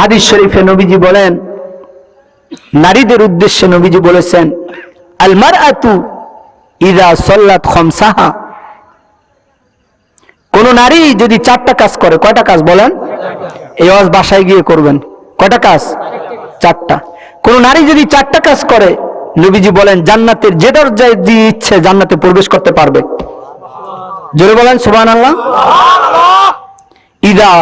হাদিস শরীফে নবীজি বলেন, নারীদের উদ্দেশ্যে নবীজি বলেছেন আলমার আতু ইদা সল্লাত খমসাহা। কোন নারী যদি চারটা কাজ করে, কয়টা কাজ বলেন? এই আওয়াজ বাসায় গিয়ে করবেন। কয়টা কাজ? চারটা। কোন নারী যদি চারটা কাজ করে, নবীজি বলেন, জান্নাতের যে দরজায় দিয়ে ইচ্ছে জান্নাতে প্রবেশ করতে পারবে। জোরে বলেন সুবান আল্লাহ ইদা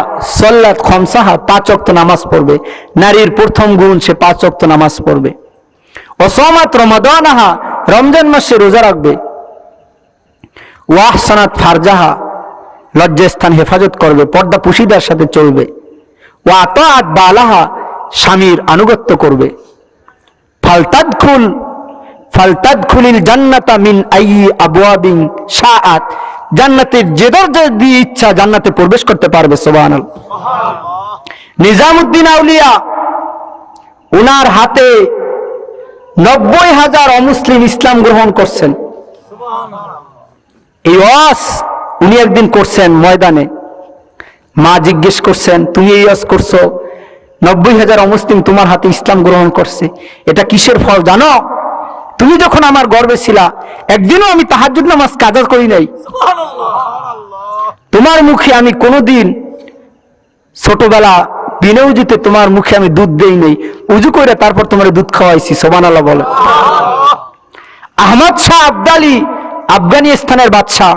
সল্লাত খমসাহা, পাঁচ অক্ত নামাজ পড়বে। নারীর প্রথম গুণ সে পাঁচ অক্ত নামাজ পড়বে। অসমাত রমাদানাহা, রমজান মাসে রোজা রাখবে। ওয়াহসানাত ফারজাহা, লজ্জাস্থান হেফাজত করবে, পর্দা পুশিদার সাথে চলবে। ও আতাত বালাহা, স্বামীর আনুগত্য করবে। ফালতাদ খুল ফালতাদ খুলিল জান্নাতা মিন আই আবুয়াবিন শাআত জান্নাতের যে দরজা দিয়ে ইচ্ছা জান্নাতে প্রবেশ করতে পারবে, সুবহানাল্লাহ। নিজামুদ্দিন আউলিয়া, উনার হাতে নব্বই হাজার অমুসলিম ইসলাম গ্রহণ করছেন। এই ওয়াস উনি একদিন করছেন ময়দানে। মা জিজ্ঞেস করছেন, তুমি এই ওয়াজ করছ? নব্বই হাজার অমুসলিম তোমার হাতে ইসলাম গ্রহণ করছে। এটা কিসের ফল জানো? তুমি যখন আমার গর্বে ছিলা একদিনও আমি তাহাজুদ নামাজ কাজা করি নাই। তোমার মুখে আমি কোনোদিন ছোটবেলা বিনা উজুতে তোমার মুখে আমি দুধ দেই নেই। উজু করে তারপর তোমার দুধ খাওয়াইছি সোবান আল্লাহ বলে আহমদ শাহ আবদালি আফগানিস্তানের বাদশাহ।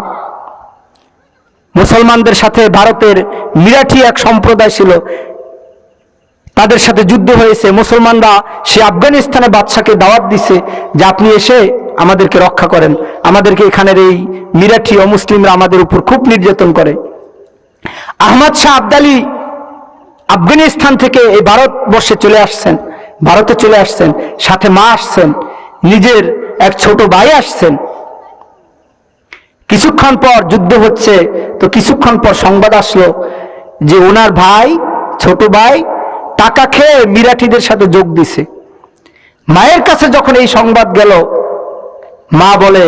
মুসলমানদের সাথে ভারতের মিরাঠি এক সম্প্রদায় ছিল। তাদের সাথে যুদ্ধ হয়েছে। মুসলমানরা সে আফগানিস্তানের বাদশাকে দাওয়াত দিছে যে আপনি এসে আমাদেরকে রক্ষা করেন। আমাদেরকে এখানের এই মিরাঠি অমুসলিমরা আমাদের উপর খুব নির্যাতন করে। আহমদ শাহ আবদালি আফগানিস্তান থেকে এই ভারতবর্ষে চলে আসছেন। ভারতে চলে আসছেন, সাথে মা আসছেন, নিজের এক ছোট ভাই আসছেন। কিছুক্ষণ পর যুদ্ধ হচ্ছে, তো কিছুক্ষণ পর সংবাদ আসলো যে ওনার ভাই, ছোট ভাই টাকা খেয়ে মিরাঠিদের সাথে যোগ দিছে। মায়ের কাছে যখন এই সংবাদ গেল, মা বলে,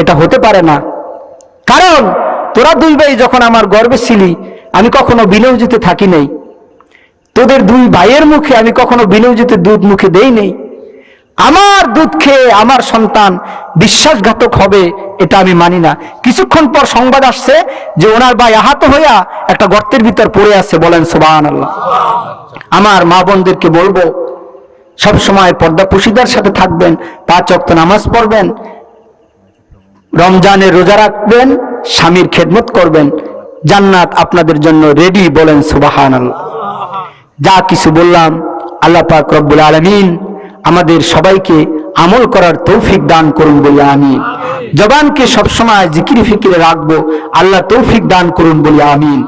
এটা হতে পারে না। কারণ তোরা দুই ভাই যখন আমার গর্বে ছিলি, আমি কখনো বিনিয়োজিত থাকি নাই। তোদের দুই ভাইয়ের মুখে আমি কখনো বিনিয়োজিত দুধ মুখে দেই নেই। আমার দুধ খেয়ে আমার সন্তান বিশ্বাসঘাতক হবে, এটা আমি মানি না। কিছুক্ষণ পর সংবাদ আসছে যে ওনার ভাই আহত হইয়া একটা গর্তের ভিতর পড়ে আছে, বলেন সুবাহ আল্লাহ আমার মা বোনদেরকে বলব, সব সময় পর্দা পুশিদার সাথে থাকবেন, পাঁচ অক্ত নামাজ পড়বেন, রমজানে রোজা রাখবেন, স্বামীর খেদমত করবেন, জান্নাত আপনাদের জন্য রেডি বলেন সুবাহান যা কিছু বললাম, আল্লাহ পাক রব্বুল আলমিন আমাদের সবাইকে আমল করার তৌফিক দান করুন বলে আমি জবানকে সবসময় জিকির ফিকিরে রাখব, আল্লাহ তৌফিক দান করুন বলে আমিন।